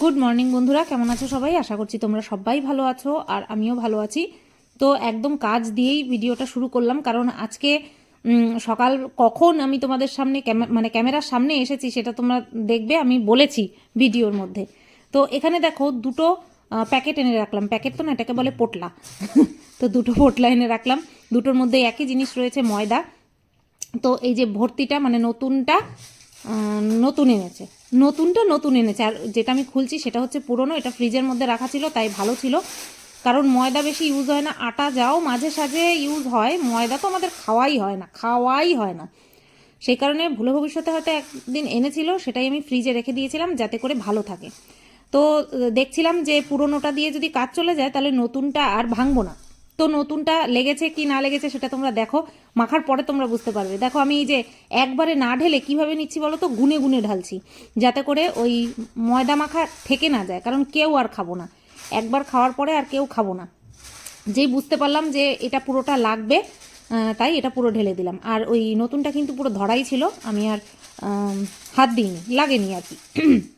Good morning বন্ধুরা। কেমন আছো সবাই? আশা করছি তোমরা সবাই ভালো আছো আর আমিও ভালো আছি। তো একদম কাজ দিয়েই ভিডিওটা শুরু করলাম, কারণ আজকে সকাল কখন আমি তোমাদের সামনে মানে ক্যামেরার সামনে এসেছি সেটা তোমরা দেখবে, আমি বলেছি ভিডিওর মধ্যে। তো এখানে দেখো দুটো প্যাকেট এনে রাখলাম। প্যাকেট তো না, এটাকে বলে পোটলা। তো দুটো পোটলা এনে রাখলাম। দুটোর মধ্যে একই জিনিস রয়েছে, ময়দা। তো এই যে ভর্তিটা মানে নতুনটা নতুন এনেছে। নতুনটা নতুন এনেছে। আর যেটা আমি খুলছি সেটা হচ্ছে পুরনো, এটা ফ্রিজের মধ্যে রাখা ছিল, তাই ভালো ছিল। কারণ ময়দা বেশি ইউজ হয় না, আটা যাও মাঝে সাঝে ইউজ হয়, ময়দা তো আমাদের খাওয়াই হয় না, খাওয়াই হয় না। সেই কারণে ভুলে ভবিষ্যতে হয়তো একদিন এনেছিল, সেটাই আমি ফ্রিজে রেখে দিয়েছিলাম যাতে করে ভালো থাকে। তো দেখছিলাম যে পুরনোটা দিয়ে যদি কাজ চলে যায়, তাহলে নতুনটা আর ভাঙবো না। তো নতুনটা লেগেছে কি না লেগেছে সেটা তোমরা দেখো। মাখার পরে তোমরা বুঝতে পারবে। দেখো, আমি এই যে একবারে না ঢেলে কীভাবে নিচ্ছি বলো তো? গুনে গুনে ঢালছি। যাতে করে ওই ময়দা মাখা থেকে না যায়। কারণ কেউ আর খাব না। একবার খাওয়ার পরে আর কেউ খাব না। যেই বুঝতে পারলাম যে এটা পুরোটা লাগবে তাই এটা পুরো ঢেলে দিলাম। আর ওই নতুনটা কিন্তু পুরো ধরাই ছিল। আমি আর হাত দিইনি, লাগেনি আর কি।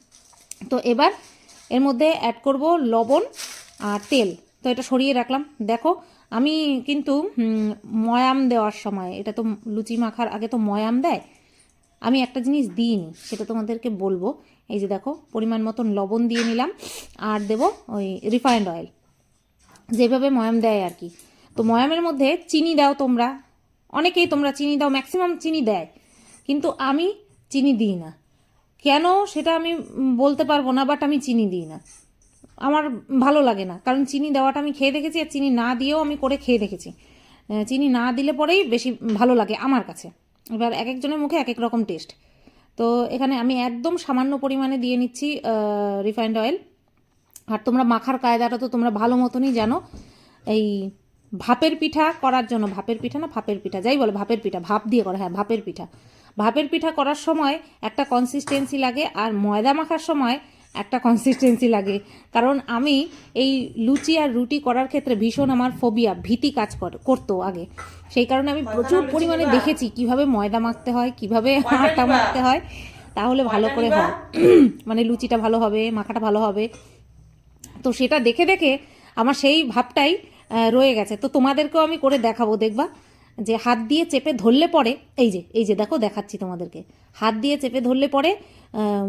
তো এবার এর মধ্যে অ্যাড করব লবণ আর তেল। তো এটা সরিয়ে রাখলাম। দেখো, আমি কিন্তু ময়াম দেওয়ার সময়, এটা তো লুচি মাখার আগে তো ময়াম দেয়, আমি একটা জিনিস দিইনি, সেটা তোমাদেরকে বলব। এই যে দেখো, পরিমাণ মতন লবণ দিয়ে নিলাম, আর দেবো ওই রিফাইন্ড অয়েল যেভাবে ময়াম দেয় আর কি। তো ময়ামের মধ্যে চিনি দাও তোমরা। অনেকেই তোমরা চিনি দাও ম্যাক্সিমাম চিনি দেয়। কিন্তু আমি চিনি দিই না। কেন সেটা আমি বলতে পারব না বাট আমি চিনি দিই না। আমার ভালো লাগে না। কারণ চিনি দেওয়াটা আমি খেয়ে দেখেছি আর চিনি না দিয়েও আমি করে খেয়ে দেখেছি। চিনি না দিলে পরেই বেশি ভালো লাগে আমার কাছে। এবার এক একজনের মুখে এক এক রকম টেস্ট তো এখানে আমি একদম সামান্য পরিমাণে দিয়ে নিচ্ছি রিফাইন্ড অয়েল আর তোমরা মাখার কায়দাটা তো তোমরা ভালো মতনই জানো। এই ভাপের পিঠা করার জন্য, ভাপের পিঠা না, ভাপের পিঠা, যাই বলে, ভাপের পিঠা, ভাপ দিয়ে করা হ্যাঁ ভাপের পিঠা। ভাপের পিঠা করার সময় একটা কনসিস্টেন্সি লাগে আর ময়দা মাখার সময় একটা কনসিস্টেন্সি লাগে। কারণ আমি এই লুচি আর রুটি করার ক্ষেত্রে ভীষণ আমার ফোবিয়া ভীতি কাজ কর- করতো আগে। সেই কারণে আমি প্রচুর পরিমাণে দেখেছি কীভাবে ময়দা মাখতে হয় কীভাবে আটা মাখতে হয় তাহলে ভালো করে হয়। মানে লুচিটা ভালো হবে মাখাটা ভালো হবে। তো সেটা দেখে দেখে আমার সেই ভাবটাই রয়ে গেছে। তো তোমাদেরকেও আমি করে দেখাবো দেখবা? যে হাত দিয়ে চেপে ধরলে পরে এই যে এই যে দেখো দেখাচ্ছি তোমাদেরকে। হাত দিয়ে চেপে ধরলে পরে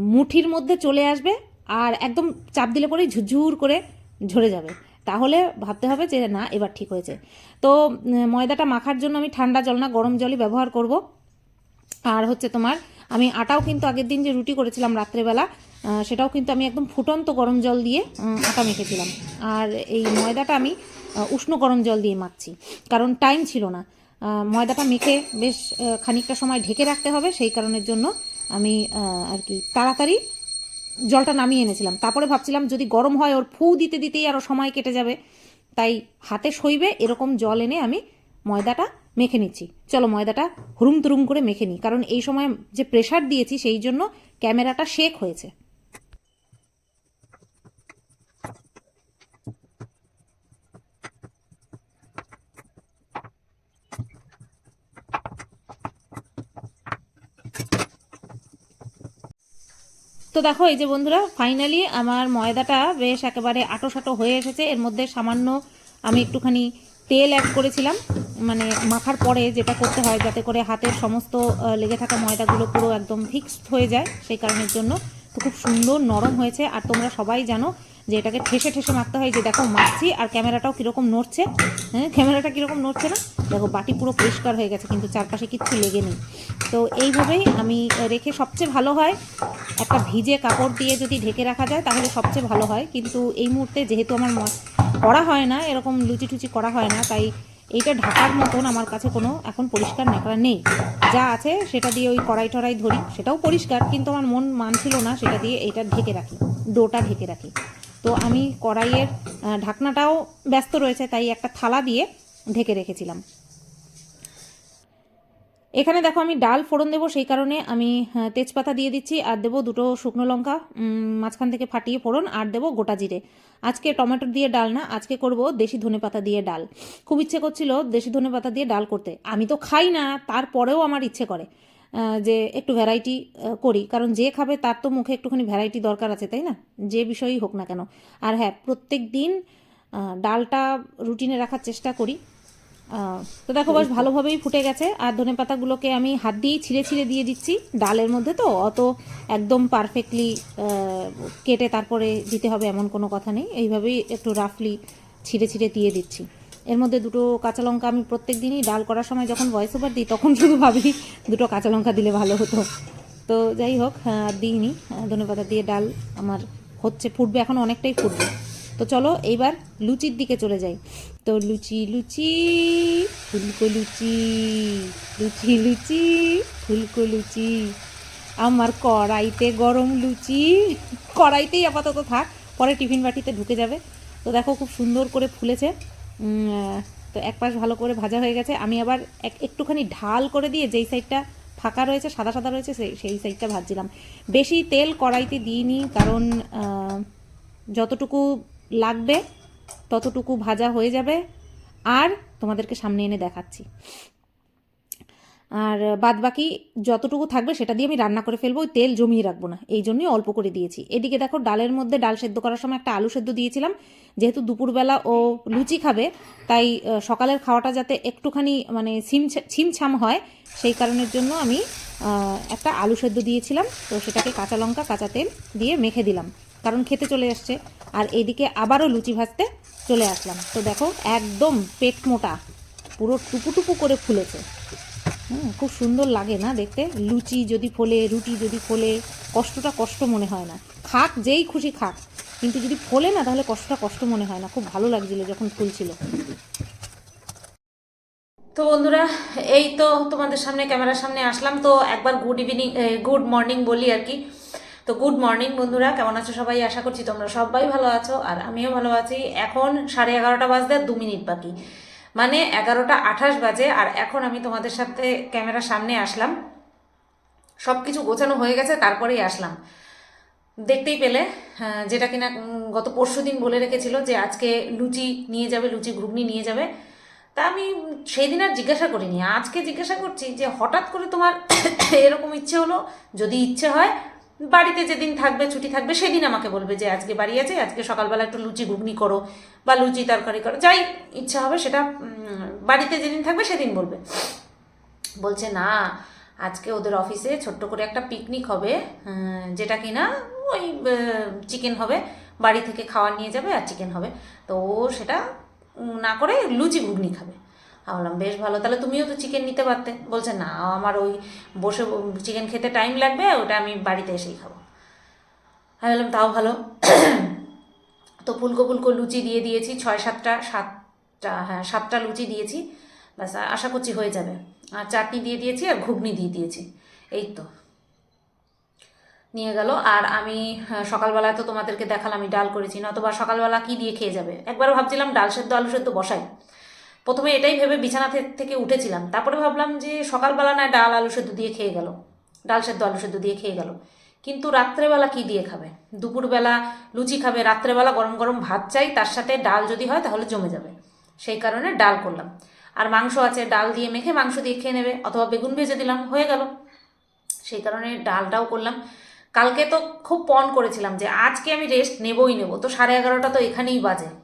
মুঠির মধ্যে চলে আসবে আর একদম চাপ দিলে পরেই ঝুরঝুর করে ঝরে যাবে। তাহলে ভাবতে হবে যে, না, এবার ঠিক হয়েছে। তো ময়দাটা মাখার জন্য আমি ঠান্ডা জল না, গরম জলই ব্যবহার করব। আর হচ্ছে তোমার, আমি আটাও কিন্তু আগের দিন যে রুটি করেছিলাম রাত্রেবেলা সেটাও কিন্তু আমি একদম ফুটন্ত গরম জল দিয়ে আটা মেখেছিলাম। আর এই ময়দাটা আমি উষ্ণ গরম জল দিয়ে মাখছি। কারণ টাইম ছিল না। ময়দাটা মেখে বেশ খানিকটা সময় ঢেকে রাখতে হবে। সেই কারণের জন্য আমি আর কি, তাড়াতাড়ি জলটা নামিয়ে এনেছিলাম। তারপরে ভাবছিলাম যদি গরম হয় ওর ফু দিতে দিতেই আরও সময় কেটে যাবে। তাই হাতে সইবে, এরকম জল এনে আমি ময়দাটা মেখে নিচ্ছি। চলো ময়দাটা হুরুম তুরুম করে মেখে নিই। কারণ এই সময় যে প্রেশার দিয়েছি, সেই জন্য ক্যামেরাটা শেক হয়েছে। তো দেখো, এই যে বন্ধুরা ফাইনালি আমার ময়দাটা বেশ একেবারে আটো সাটো হয়ে এসেছে। এর মধ্যে সামান্য আমি একটুখানি তেল অ্যাড করেছিলাম। মানে মাখার পরে যেটা করতে হয়, যাতে করে হাতের সমস্ত লেগে থাকা ময়দাগুলো পুরো একদম ফিক্সড হয়ে যায় সেই কারণের জন্য। তো খুব সুন্দর নরম হয়েছে। আর তোমরা সবাই জানো যে এটাকে ঠেসে ঠেসে মাখতে হয়। যে দেখো, মাখছি। আর ক্যামেরাটাও কীরকম নড়ছে হ্যাঁ ক্যামেরাটা কীরকম নড়ছে না? দেখো বাটি পুরো পরিষ্কার হয়ে গেছে, কিন্তু চারপাশে কিচ্ছু লেগে নেই। তো এইভাবেই আমি রেখে সবচেয়ে ভালো হয়, একটা ভিজে কাপড় দিয়ে যদি ঢেকে রাখা যায়, তাহলে সবচেয়ে ভালো হয়। কিন্তু এই মুহূর্তে যেহেতু আমার করা হয় না, এরকম লুচি টুচি করা হয় না, তাই এইটা ঢাকার মতন আমার কাছে কোনো এখন পরিষ্কার ন্যাকড়া নেই। যা আছে সেটা দিয়ে ওই কড়াই টড়াই ধরি, সেটাও পরিষ্কার, কিন্তু আমার মন মানছিল না সেটা দিয়ে এইটা ঢেকে রাখি, ডোটা ঢেকে রাখি। তো আমি কড়াইয়ের ঢাকনাটাও ব্যস্ত রয়েছে, তাই একটা থালা দিয়ে ঢেকে রেখেছিলাম। এখানে দেখো আমি ডাল ফোড়ন দেবো, সেই কারণে আমি তেজপাতা দিয়ে দিচ্ছি, আর দেবো দুটো শুকনো লঙ্কা মাঝখান থেকে ফাটিয়ে ফোড়ন, আর দেবো গোটা জিরে। আজকে টমেটো দিয়ে ডাল না, আজকে করব দেশি ধনেপাতা দিয়ে ডাল। খুব ইচ্ছে করছিল দেশি ধনেপাতা দিয়ে ডাল করতে। আমি তো খাই না, তারপরেও আমার ইচ্ছে করে যে একটু ভ্যারাইটি করি। কারণ যে খাবে তার তো মুখে একটুখানি ভ্যারাইটি দরকার আছে, তাই না? যে বিষয়ই হোক না কেন। আর হ্যাঁ প্রত্যেক দিন ডালটা রুটিনে রাখার চেষ্টা করি। তো দেখো বেশ ভালোভাবেই ফুটে গেছে। আর ধনে পাতাগুলোকে আমি হাত দিয়েই ছিঁড়ে ছিঁড়ে দিয়ে দিচ্ছি ডালের মধ্যে তো। অত একদম পারফেক্টলি কেটে তারপরে দিতে হবে এমন কোনো কথা নেই। এইভাবেই একটু রাফলি ছিঁড়ে ছিঁড়ে দিয়ে দিচ্ছি। এর মধ্যে দুটো কাঁচা লঙ্কা আমি প্রত্যেক দিনই ডাল করার সময় যখন ভয়েস ওভার দিই, তখন শুধু ভাবি দুটো কাঁচা লঙ্কা দিলে ভালো হতো। তো যাই হোক দিইনি। ধনে পাতা দিয়ে ডাল আমার হচ্ছে, ফুটবে, এখন অনেকটাই ফুটবে। তো চলো এইবার লুচির দিকে চলে যাই। তো লুচি লুচি, ফুলকো লুচি লুচি লুচি, ফুলকো লুচি। আমার কড়াইতে গরম লুচি। কড়াইতেই আপাতত থাক, পরে টিফিন বাটিতে ঢুকে যাবে। তো দেখো খুব সুন্দর করে ফুলেছে। তো এক পাশ ভালো করে ভাজা হয়ে গেছে। আমি আবার এক একটুখানি ঢাল করে দিয়ে যেই সাইডটা ফাঁকা রয়েছে, সাদা সাদা রয়েছে সেই সেই সাইডটা ভাজছিলাম। বেশি তেল কড়াইতে দিইনি, কারণ যতটুকু লাগবে, ততটুকু ভাজা হয়ে যাবে। আর তোমাদেরকে সামনে এনে দেখাচ্ছি। আর বাদ বাকি যতটুকু থাকবে সেটা দিয়ে আমি রান্না করে ফেলব, ওই তেল জমিয়ে রাখব না। এই জন্যই অল্প করে দিয়েছি। এদিকে দেখো, ডালের মধ্যে ডাল সেদ্ধ করার সময় একটা আলু সেদ্ধ দিয়েছিলাম। যেহেতু দুপুরবেলা ও লুচি খাবে, তাই সকালের খাওয়াটা যাতে একটুখানি মানে ছিম ছিমছাম হয়, সেই কারণের জন্য আমি একটা আলু সেদ্ধ দিয়েছিলাম। তো সেটাকে কাঁচা লঙ্কা, কাঁচা তেল দিয়ে মেখে দিলাম। কারণ খেতে চলে আসছে আর এদিকে আবারও লুচি ভাজতে চলে আসলাম। তো দেখো একদম পেট মোটা পুরো টুপু টুপু করে ফুলেছে। হুম, খুব সুন্দর লাগে না দেখতে? লুচি যদি ফোলে রুটি যদি ফোলে কষ্টটা কষ্ট মনে হয় না। খাক যেই খুশি খাক। কিন্তু যদি ফোলে না তাহলে কষ্টটা কষ্ট মনে হয় না। খুব ভালো লাগছিল যখন ফুলছিল। তো বন্ধুরা এই তো তোমাদের সামনে ক্যামেরার সামনে আসলাম। তো একবার গুড ইভিনিং গুড মর্নিং বলি আর কি। তো গুড মর্নিং বন্ধুরা কেমন আছো সবাই? আশা করছি তোমরা সবাই ভালো আছো আর আমিও ভালো আছি। এখন সাড়ে এগারোটা বাজতে দু মিনিট বাকি। মানে এগারোটা আঠাশ বাজে আর এখন আমি তোমাদের সাথে ক্যামেরার সামনে আসলাম। সব কিছু গোছানো হয়ে গেছে তারপরেই আসলাম। দেখতেই পেলে হ্যাঁ, যেটা কিনা গত পরশু দিন বলে রেখেছিল যে আজকে লুচি নিয়ে যাবে লুচি ঘুগনি নিয়ে যাবে। তা আমি সেই দিন আর জিজ্ঞাসা করিনি। আজকে জিজ্ঞাসা করছি যে হঠাৎ করে তোমার এরকম ইচ্ছে হলো? যদি ইচ্ছে হয় বাড়িতে যেদিন থাকবে, ছুটি থাকবে, সেদিন আমাকে বলবে যে আজকে বাড়ি আছে, আজকে সকালবেলা একটু লুচি ঘুগনি করো বা লুচি তরকারি করো। যাই ইচ্ছা হবে সেটা বাড়িতে যেদিন থাকবে সেদিন বলবে। বলছে, না, আজকে ওদের অফিসে ছোট্ট করে একটা পিকনিক হবে যেটা কি না ওই চিকেন হবে, বাড়ি থেকে খাওয়ার নিয়ে যাবে আর চিকেন হবে। তো ও সেটা না করে লুচি ঘুগনি খাবে। আমি বললাম বেশ ভালো তাহলে তুমিও তো চিকেন নিতে পারতে। বলছে না আমার ওই বসে চিকেন খেতে টাইম লাগবে ওটা আমি বাড়িতে এসেই খাব। আমি বললাম তাও ভালো। তো ফুলকো ফুলকো লুচি দিয়ে দিয়েছি ছয় সাতটা সাতটা হ্যাঁ সাতটা লুচি দিয়েছি ব্যাস আশা করছি হয়ে যাবে। আর চাটনি দিয়ে দিয়েছি আর ঘুগনি দিয়ে দিয়েছি এই তো। নিয়ে গেল আর আমি হ্যাঁ, সকালবেলায় তো তোমাদেরকে দেখালাম আমি ডাল করেছি নতবা সকালবেলা কি দিয়ে খেয়ে যাবে? একবার ভাবছিলাম ডাল সেদ্ধ আলু সেদ্ধ বসাই। প্রথমে এটাই ভেবে বিছানা থেকে উঠেছিলাম। তারপরে ভাবলাম যে সকালবেলা না ডাল আলু সেদ্ধ দিয়ে খেয়ে গেল। ডাল সেদ্ধ, আলু সেদ্ধ দিয়ে খেয়ে গেল। কিন্তু রাত্রেবেলা কি দিয়ে খাবে? দুপুরবেলা লুচি খাবে, রাত্রেবেলা গরম গরম ভাত চাই, তার সাথে ডাল যদি হয় তাহলে জমে যাবে। সেই কারণে ডাল করলাম। আর মাংস আছে, ডাল দিয়ে মেখে মাংস দিয়ে খেয়ে নেবে, অথবা বেগুন ভেজে দিলাম, হয়ে গেল। সেই কারণে ডালটাও করলাম। কালকে তো খুব পণ করেছিলাম যে আজকে আমি রেস্ট নেবই নেব। তো সাড়ে এগারোটা তো এখানেই বাজে।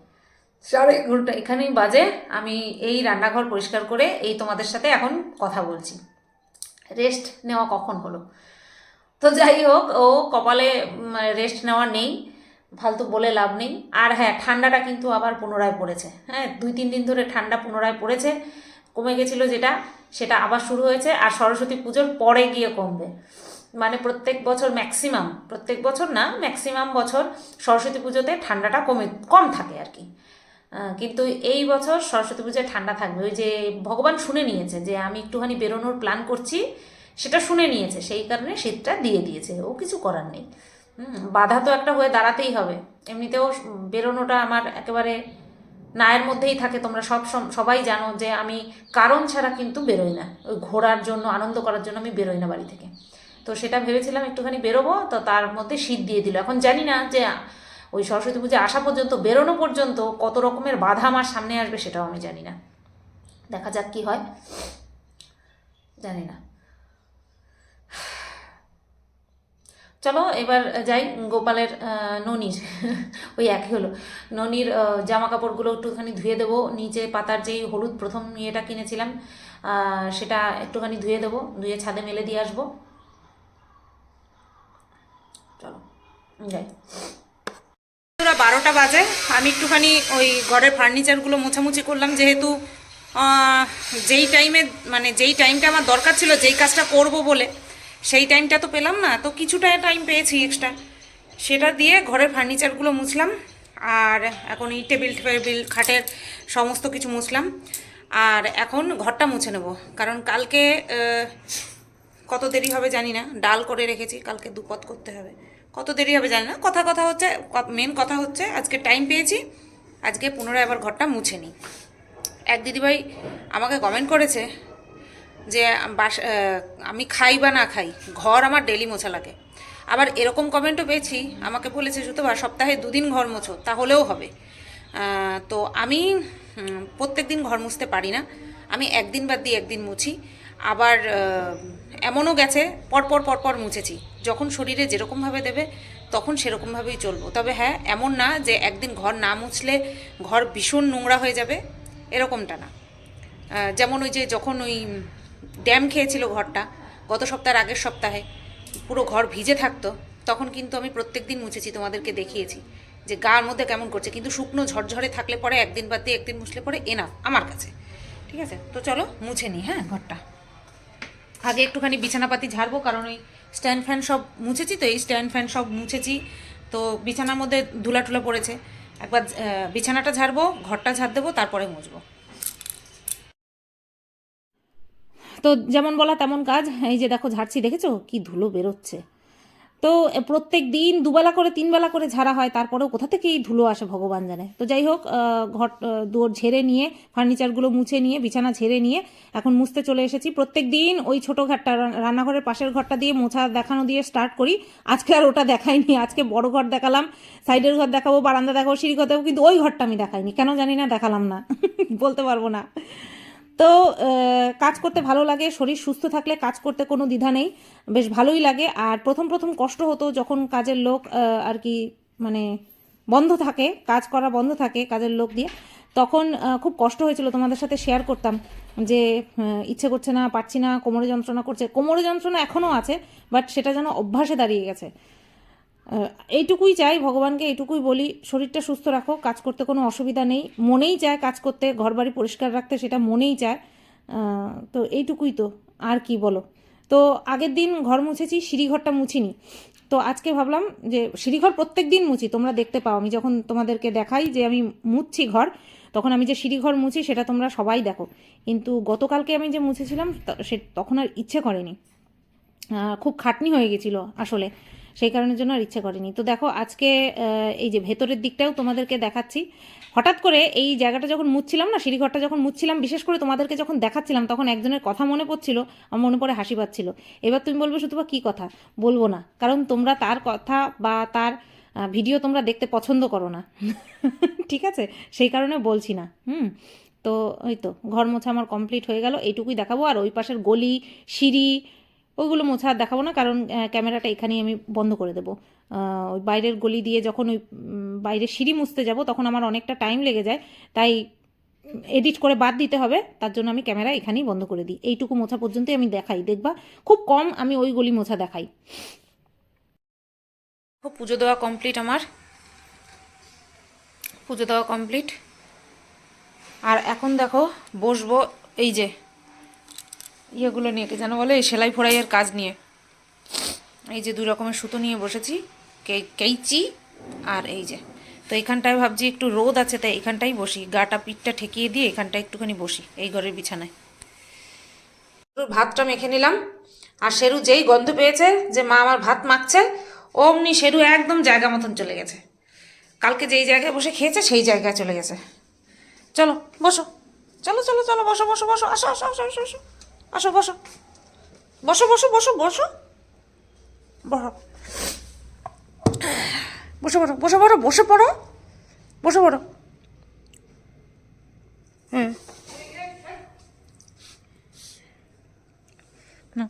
সাড়ে এগারোটা, এখানেই বাজে। আমি এই রান্নাঘর পরিষ্কার করে এই তোমাদের সাথে এখন কথা বলছি। রেস্ট নেওয়া কখন হলো? তো যাই হোক, ও কপালে রেস্ট নেওয়া নেই, ফালতু বলে লাভ নেই। আর হ্যাঁ ঠান্ডাটা কিন্তু আবার পুনরায় পড়েছে। হ্যাঁ দুই, তিন দিন ধরে ঠান্ডা পুনরায় পড়েছে। কমে গেছিল যেটা, সেটা আবার শুরু হয়েছে। আর সরস্বতী পুজোর পরে গিয়ে কমবে। মানে প্রত্যেক বছর ম্যাক্সিমাম প্রত্যেক বছর না ম্যাক্সিমাম বছর সরস্বতী পুজোতে ঠান্ডাটা কমে, কম থাকে আর কি। কিন্তু এই বছর সরস্বতী পুজোয় ঠান্ডা থাকবে। ওই যে ভগবান শুনে নিয়েছে যে, আমি একটুখানি বেরোনোর প্ল্যান করছি। সেটা শুনে নিয়েছে। সেই কারণে শীতটা দিয়ে দিয়েছে। ও কিছু করার নেই। বাধা তো একটা হয়ে দাঁড়াতেই হবে। এমনিতেও বেরোনোটা আমার একেবারে নায়ের মধ্যেই থাকে। তোমরা সব সবাই জানো যে, আমি কারণ ছাড়া কিন্তু বেরোই না। ওই ঘোরার জন্য, আনন্দ করার জন্য আমি বেরোই না বাড়ি থেকে। তো সেটা ভেবেছিলাম একটুখানি বেরোবো। তো তার মধ্যে শীত দিয়ে দিল। এখন জানি না যে ওই সরস্বতী পুজো আসা পর্যন্ত, বেরোনো পর্যন্ত কত রকমের বাধা আমার সামনে আসবে সেটাও আমি জানি না। দেখা যাক কি হয়। জানি না। চলো এবার যাই গোপালের ননির। ওই একই হলো। ননির জামা কাপড়গুলো একটুখানি ধুয়ে দেবো। নিচে পাতার যেই হলুদ প্রথম ইয়েটা কিনেছিলাম সেটা একটুখানি ধুয়ে দেবো। ধুয়ে ছাদে মেলে দিয়ে আসব। চলো, যাই। বারোটা বাজে। আমি একটুখানি ওই ঘরের ফার্নিচারগুলো মোছামুছি করলাম, যেহেতু যেই টাইমে মানে যেই টাইমটা আমার দরকার ছিল, যেই কাজটা করব বলে, সেই টাইমটা তো পেলাম না। তো কিছুটা টাইম পেয়েছি এক্সট্রা সেটা দিয়ে ঘরের ফার্নিচারগুলো মুছলাম, আর এখন এই টেবিল টেবিল, খাটের সমস্ত কিছু মুছলাম। আর এখন ঘরটা মুছে নেব, কারণ কালকে কত দেরি হবে জানি না। ডাল করে রেখেছি, কালকে দুপদ করতে হবে। কত দেরি হবে, জানি না। কথা কথা হচ্ছে মেন কথা হচ্ছে, আজকে টাইম পেয়েছি। আজকে পুনরায় আবার ঘরটা মুছে নিই। এক দিদিভাই আমাকে কমেন্ট করেছে যে বাস আমি খাই বা না খাই, ঘর আমার ডেলি মোছা লাগে। আবার এরকম কমেন্টও পেয়েছি, আমাকে বলেছে সুতবা সপ্তাহে দুদিন ঘর মোছো, তাহলেও হবে। তো আমি প্রত্যেক দিন ঘর মুছতে পারি না। আমি একদিন বাদ দিয়ে একদিন মুছি। আবার এমনও গেছে, পরপর পরপর মুছেছি। যখন শরীরে যেরকমভাবে দেবে, তখন সেরকমভাবেই চলবো। তবে হ্যাঁ এমন না যে একদিন ঘর না মুছলে ঘর ভীষণ নোংরা হয়ে যাবে, এরকমটা না। যেমন ওই যে যখন ওই ড্যাম খেয়েছিল ঘরটা, গত সপ্তাহের আগের সপ্তাহে, পুরো ঘর ভিজে থাকতো, তখন কিন্তু আমি প্রত্যেক দিন মুছেছি, তোমাদেরকে দেখিয়েছি যে গার মধ্যে কেমন করছে। কিন্তু শুকনো ঝরঝরে থাকলে পরে একদিন বাদ দিয়ে একদিন মুছলে পরে এনা আমার কাছে। ঠিক আছে? তো চলো মুছে নিই হ্যাঁ ঘরটা। আগে একটুখানি বিছানাপাতি ঝাড়বো, কারণ ওই স্ট্যান্ড ফ্যান সব মুছেছি তো, এই স্ট্যান্ড ফ্যান সব মুছেছি। তো বিছানার মধ্যে ধুলা টুলা পড়েছে। একবার বিছানাটা ঝাড়বো, ঘরটা ঝাড় দেবো, তারপরে মুছবো। তো যেমন বলা তেমন কাজ। এই যে দেখো, ঝাড়ছি, দেখেছ? কি ধুলো বেরোচ্ছে। তো প্রত্যেক দিন দুবেলা করে, তিনবেলা করে ঝাড়া হয়, তারপরেও কোথা থেকে এই ধুলো আসে ভগবান জানে। তো যাই হোক ঘর দুয়ার ঝেড়ে নিয়ে, ফার্নিচারগুলো মুছে নিয়ে, বিছানা ঝেড়ে নিয়ে, এখন মুছতে চলে এসেছি। প্রত্যেক দিন ওই ছোটো ঘরটা রান্নাঘরের পাশের ঘরটা দিয়ে মোছা দেখানো দিয়ে স্টার্ট করি। আজকে আর ওটা দেখাইনি, আজকে বড় ঘর দেখালাম, সাইডের ঘর দেখাবো, বারান্দা দেখাবো, সিঁড়ি ঘর দেখাবো, কিন্তু ওই ঘরটা আমি দেখাইনি। কেন জানি না, দেখালাম না। বলতে পারব না। তো কাজ করতে ভালো লাগে, শরীর সুস্থ থাকলে কাজ করতে কোনো দ্বিধা নেই, বেশ ভালোই লাগে। আর প্রথম প্রথম কষ্ট হতো যখন কাজের লোক আর কি মানে বন্ধ থাকে, কাজ করা বন্ধ থাকে কাজের লোক দিয়ে, তখন খুব কষ্ট হয়েছিল। তোমাদের সাথে শেয়ার করতাম যে ইচ্ছে করছে না, পারছি না, কোমরে যন্ত্রণা করছে। কোমরে যন্ত্রণা এখনও আছে বাট সেটা যেন অভ্যাসে দাঁড়িয়ে গেছে। এইটুকুই চাই, ভগবানকে এইটুকুই বলি, শরীরটা সুস্থ রাখো, কাজ করতে কোনো অসুবিধা নেই। মনেই চায় কাজ করতে, ঘরবাড়ি পরিষ্কার রাখতে, সেটা মনেই চায়। তো এইটুকুই তো, আর কি বলো? তো আগের দিন ঘর মুছেছি, সিঁড়িঘরটা মুছিনি। তো আজকে ভাবলাম যে সিঁড়িঘর প্রত্যেক দিন মুছি, তোমরা দেখতে পাও। আমি যখন তোমাদেরকে দেখাই যে আমি মুছছি ঘর, তখন আমি যে সিঁড়িঘর মুছি, সেটা তোমরা সবাই দেখো। কিন্তু গতকালকে আমি যে মুছেছিলাম সে তখন আর ইচ্ছে করেনি। খুব খাটনি হয়ে গেছিল আসলে। সেই কারণের জন্য আর ইচ্ছে করেনি। তো দেখো, আজকে এই যে ভেতরের দিকটাও তোমাদেরকে দেখাচ্ছি। হঠাৎ করে এই জায়গাটা যখন মুছছিলাম না, সিঁড়িঘরটা যখন মুছছিলাম, বিশেষ করে তোমাদেরকে যখন দেখাচ্ছিলাম, তখন একজনের কথা মনে পড়ছিল, আমার মনে পড়ে হাসি পাচ্ছিল। এবার তুমি বলবে, শুধু বা কী কথা? বলব না, কারণ তোমরা তার কথা বা তার ভিডিও তোমরা দেখতে পছন্দ করো না। ঠিক আছে? সেই কারণে বলছি না। হুম? তো ওই তো, ঘর মোছা আমার কমপ্লিট হয়ে গেল, এইটুকুই দেখাবো। আর ওই পাশের গলি, সিঁড়ি ওইগুলো মোছা আর দেখাবো না কারণ ক্যামেরাটা এখানেই আমি বন্ধ করে দেবো। ওই বাইরের গলি দিয়ে যখন ওই উম, বাইরের সিঁড়ি মুছতে যাব তখন আমার অনেকটা টাইম লেগে যায়। তাই এডিট করে বাদ দিতে হবে তার জন্য আমি ক্যামেরা এখানেই বন্ধ করে দিই। এইটুকু মোছা পর্যন্তই আমি দেখাই। দেখবা খুব কম আমি ওই গলি মোছা দেখাই। খুব পুজো দেওয়া কমপ্লিট আমার। পুজো দেওয়া কমপ্লিট আর এখন দেখো বসবো এই যে ইয়েগুলো নিয়ে কি যেন বলে সেলাই ফোড়াইয়ের কাজ নিয়ে। এই যে দু রকমের সুতো নিয়ে বসেছি কেইচি আর এই যে। তো এখানটায় ভাবছি একটু রোদ আছে, তাই এখানটাই বসি। গাটা পিঠটা ঠেকিয়ে দিয়ে এখানটায় একটুখানি বসি, এই ঘরের বিছানায়। ভাতটা মেখে নিলাম। আর শেরু যেই গন্ধ পেয়েছে যে মা আমার ভাত মাখছে, অমনি শেরু একদম জায়গা মতন চলে গেছে। কালকে যেই জায়গায় বসে খেয়েছে, সেই জায়গায় চলে গেছে। চলো, বসো। চলো চলো চলো, বসো বসো বসো, আসো আসো আসো আসো আসো। আসো বসো। বসো বসো বসো বসো। বসো। বসে পড়ো বসে পড়ো বসে পড়ো বসে। পড়ো হুম না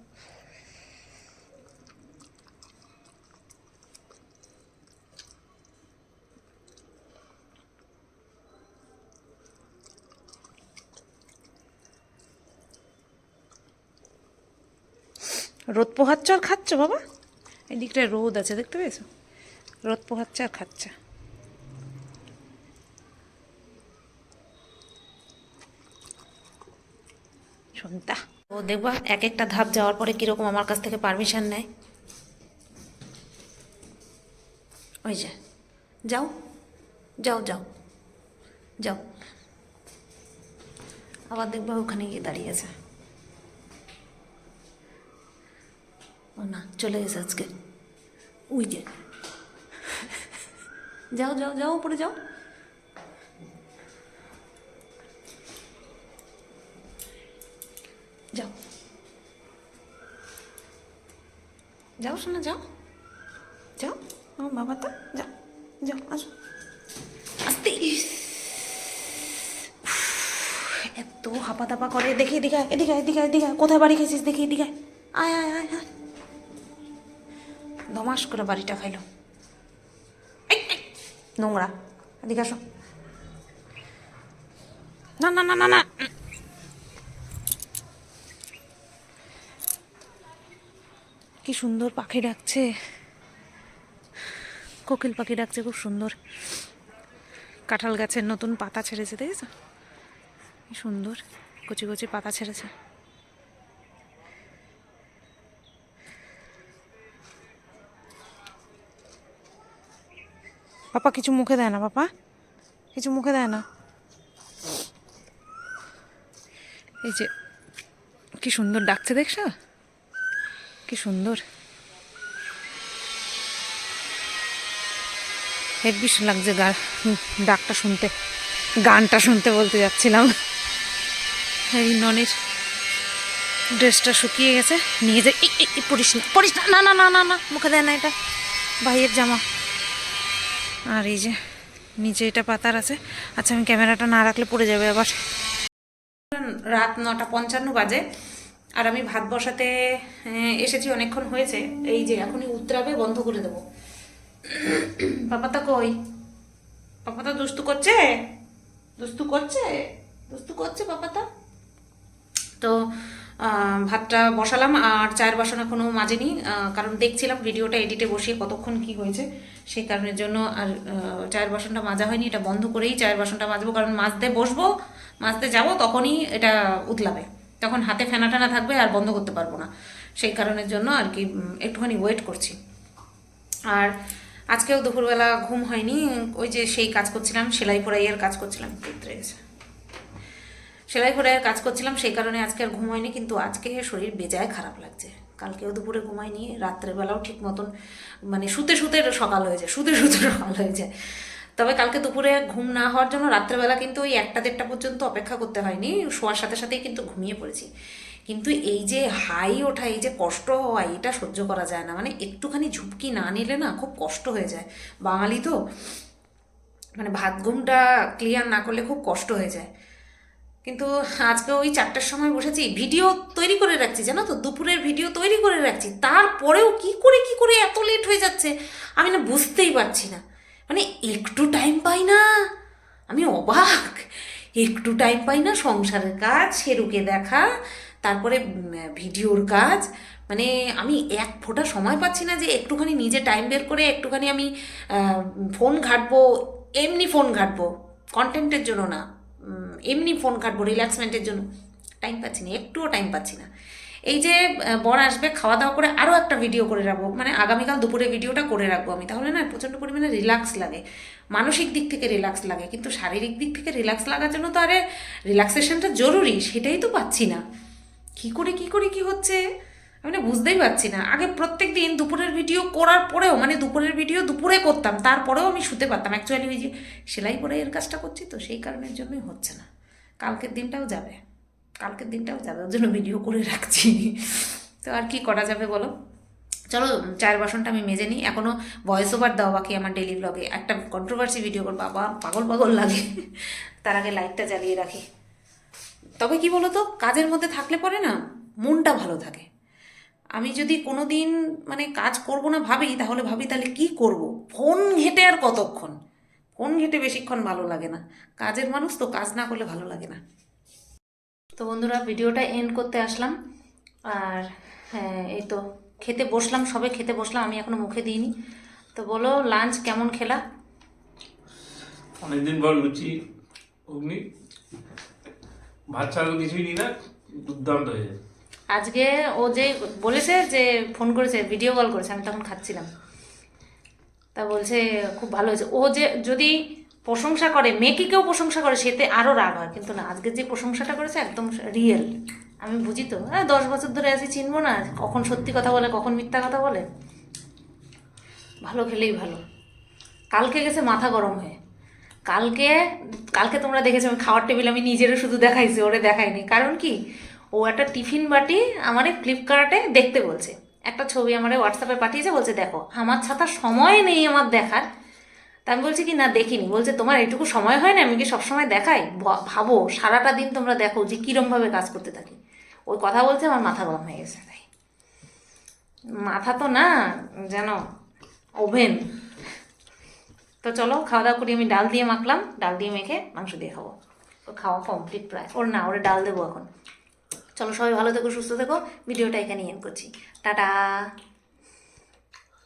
রোদ পোহাচ্ছ আর খাচ্ছ, বাবা? এদিকটায় রোদ আছে, দেখতে পেয়েছ? রোদ পোহাচ্ছে আর খাচ্ছে। শুনতা, ও দেখবা, এক একটা ধাপ যাওয়ার পরে কীরকম আমার কাছ থেকে পারমিশন নেয়। ওই যে, যাও যাও যাও যাও। আবার দেখবা ওখানে গিয়ে দাঁড়িয়ে আছে। ও না, চলে গেছে আজকে। ওই যে। যাও যাও যাও, উপরে যাও। যাও। যাও শোনা যাও। যাও, আমার বাবা তো। যাও যাও, আসো। আস্তে। এত হাপা দাপা করে। দেখি, এদিকে এদিকে এদিকে এদিকে কোথায় বাড়ি খেয়েছিস? দেখি, এদিকে আয়। আয় আয় আয়। দমাস করে বাড়িটা খাইলো। নোংরা। এদিকে আসো। না না না না না। কি সুন্দর পাখি ডাকছে। কোকিল পাখি ডাকছে, খুব সুন্দর। কাঁঠাল গাছের নতুন পাতা ছেড়েছে, দেখেছ? সুন্দর। কচি কচি পাতা ছেড়েছে। পাপা কিছু মুখে দেয় না, পাপা। কিছু মুখে দেয় না। এই যে, কি সুন্দর ডাকছে দেখছ? কি সুন্দর। হেব্বি লাগছে গা ডাকটা শুনতে, গানটা শুনতে বলতে যাচ্ছিলাম। এই ননির ড্রেসটা শুকিয়ে গেছে, নিয়ে যে পরিস না পরিস না না না না না না, মুখে দেয় না এটা। ভাইয়ের জামা। আর এই যে নিচে এটা পাতার আছে। আচ্ছা আমি ক্যামেরাটা না রাখলে পড়ে যাবে আবার। রাত নটা পঞ্চান্ন বাজে, আর আমি ভাত বসাতে এসেছি অনেকক্ষণ হয়েছে। এই যে এখনই উতরাবে, বন্ধ করে দেবো। পাপাতা কই? পাপাতা দুস্তু করছে? দুস্তু করছে? দুস্তু করছে পাপাতা তো ভাতটা বসালাম আর চায়ের বাসন এখনও মাজেনি কারণ দেখছিলাম ভিডিওটা এডিটে বসিয়ে কতক্ষণ কি হয়েছে, সেই কারণের জন্য আর চায়ের বাসনটা মাজা হয়নি, এটা বন্ধ করেই চায়ের বাসনটা মাজবো, কারণ মাজতে বসবো, মাজতে যাব, তখনই এটা উতলাবে। তখন হাতে ফেনা টানা থাকবে আর বন্ধ করতে পারব না। সেই কারণের জন্য আর কি একটুখানি ওয়েট করছি। আর আজকেও দুপুরবেলা ঘুম হয়নি, ওই যে সেই কাজ করছিলাম সেলাই ফোড়াইয়ের কাজ করছিলাম গেছে। সেলাই ফোড়াইয়ের কাজ করছিলাম, সেই কারণে আজকে আর ঘুম হয়নি, কিন্তু আজকে শরীর বেজায় খারাপ লাগছে। কালকেও দুপুরে ঘুমাইনি, রাত্রেবেলাও ঠিক মতন মানে শুতে শুতে সকাল হয়ে যায়, শুতে শুতে সকাল হয়ে যায়। তবে কালকে দুপুরে ঘুম না হওয়ার জন্য রাত্রেবেলা কিন্তু ওই একটা দেড়টা পর্যন্ত অপেক্ষা করতে হয়নি, শোয়ার সাথে সাথেই কিন্তু ঘুমিয়ে পড়েছি। কিন্তু এই যে হাই ওঠা, এই যে কষ্ট হওয়া, এটা সহ্য করা যায় না। মানে একটুখানি ঝুঁকি না নিলে না খুব কষ্ট হয়ে যায়। বাঙালি তো মানে ভাত ঘুমটা ক্লিয়ার না করলে খুব কষ্ট হয়ে যায়। কিন্তু আজকে ওই চারটার সময় বসেছি, ভিডিও তৈরি করে রাখছি, জানো তো? দুপুরের ভিডিও তৈরি করে রাখছি। তারপরেও কি করে কি করে এত লেট হয়ে যাচ্ছে? আমি না বুঝতেই পারছি না। মানে একটু টাইম পাই না। আমি অবাক। একটু টাইম পাই না সংসারের কাজ, সেরুকে দেখা, তারপরে ভিডিওর কাজ। মানে আমি এক ফোঁটা সময় পাচ্ছি না যে একটুখানি নিজে টাইম বের করে একটুখানি আমি ফোন ঘাটবো, এমনি ফোন ঘাটবো। কন্টেন্টের জন্য না। এমনি ফোন ঘাটবো রিল্যাক্সমেন্টের জন্য। টাইম পাচ্ছি না, একটুও টাইম পাচ্ছি না। এই যে বর আসবে, খাওয়া দাওয়া করে আরও একটা ভিডিও করে রাখব। মানে আগামীকাল দুপুরে ভিডিওটা করে রাখব আমি। তাহলে না, প্রচণ্ড পরিমাণে রিল্যাক্স লাগে। মানসিক দিক থেকে রিল্যাক্স লাগে, কিন্তু শারীরিক দিক থেকে রিল্যাক্স লাগার জন্য তো আরে রিল্যাক্সেশনটা জরুরি, সেটাই তো পাচ্ছি না। কী করে কী করে, কী হচ্ছে? আমি না বুঝতেই পারছি না। আগে প্রত্যেক দিন দুপুরের ভিডিও করার পরেও মানে দুপুরের ভিডিও দুপুরে করতাম, তারপরেও আমি শুতে পারতাম। অ্যাকচুয়ালি ওই যে সেলাই করে এর কাজটা করছি তো, সেই কারণের জন্যই হচ্ছে না। কালকের দিনটাও যাবে। কালকের দিনটাও যাবে, ওর জন্য ভিডিও করে রাখছি। তো আর কি করা যাবে বলো? চলো, চায়ের বাসনটা আমি মেজে নিই। এখনও ভয়েস ওভার দেওয়া বাকি আমার ডেলি ব্লগে একটা কন্ট্রোভার্সি ভিডিও করব। বাবা, পাগল পাগল লাগে। তার আগে লাইটটা জ্বালিয়ে রাখি। তবে কি বলো তো কাজের মধ্যে থাকলে পরে না, মনটা ভালো থাকে। আমি যদি কোনো দিন মানে কাজ করব না ভাবি, তাহলে ভাবি তাহলে কি করব? ফোন ঘেটে আর কতক্ষণ? ফোন ঘেটে বেশিক্ষণ ভালো লাগে না। কাজের মানুষ তো, কাজ না করলে ভালো লাগে না। তো বন্ধুরা, ভিডিওটা এন্ড করতে আসলাম। আর হ্যাঁ এই তো, খেতে বসলাম, সবে খেতে বসলাম, আমি এখনও মুখে দিইনি। তো বলো লাঞ্চ কেমন খেলা? অনেকদিন পর লুচি অগ্নি ভাত ছাড়া কিছুই নি না, দুর্দান্ত হয়েছে আজকে ও যে বলেছে যে ফোন করেছে ভিডিও কল করেছে, আমি তখন খাচ্ছিলাম। তা বলছে, খুব ভালো হয়েছে। ও যে যদি প্রশংসা করে, মেয়েকে কেউ প্রশংসা করে, সেতে আরও রাগ হয়। কিন্তু না, আজকে যে প্রশংসাটা করেছে, একদম রিয়েল আমি বুঝি তো হ্যাঁ দশ বছর ধরে আছি, চিনব না, কখন সত্যি কথা বলে, কখন মিথ্যা কথা বলে? ভালো খেলেই ভালো। কালকে গেছে মাথা গরম হয়ে। কালকে কালকে তোমরা দেখেছ, আমি খাওয়ার টেবিল আমি নিজেরও শুধু দেখাইছি, ওরে দেখাইনি। কারণ কি? ও একটা টিফিন বাটি আমারে ফ্লিপকার্টে দেখতে বলছে। একটা ছবি আমার হোয়াটসঅ্যাপে পাঠিয়েছে, বলছে, দেখো, আমার ছাতা সময় নেই আমার দেখার। তা আমি বলছি কি, না, দেখিনি। বলছে, তোমার এটুকু সময় হয় না? আমি কি সবসময় দেখাই? ভাবো, সারাটা দিন তোমরা দেখো যে কীরমভাবে কাজ করতে থাকি। ওই কথা বলছে, আমার মাথা গরম হয়ে গেছে তাই। মাথা তো না, যেন ওভেন। তো চলো, খাওয়া দাওয়া করি, আমি ডাল দিয়ে মাখলাম, ডাল দিয়ে মেখে মাংস দিয়ে খাব। খাওয়া কমপ্লিট প্রায়। ওর না, ওরে ডাল দেবো এখন। চলো সবাই ভালো থেকো সুস্থ থেকো। ভিডিওটা এখানে এন করছি। টাটা।